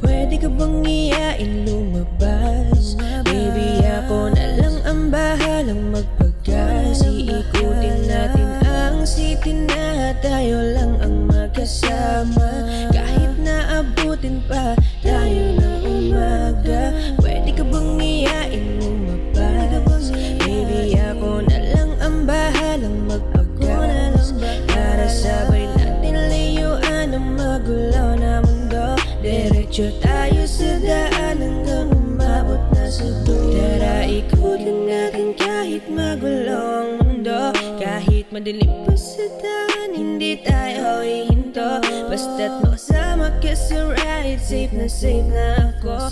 Pwede ka bang iyain lumabas? Baby, ako na lang ang bahalang magpagas Iikutin natin ang city na tayo lang ang magkasama Kahit na abutin pa Diretso tayo sa daan hanggang umabot na sa dulo. Tara ikutin natin kahit magulo ang mundo. Kahit madilim pa sa daan, hindi tayo ihinto Basta't makasama ka sa ride, safe na safe na ako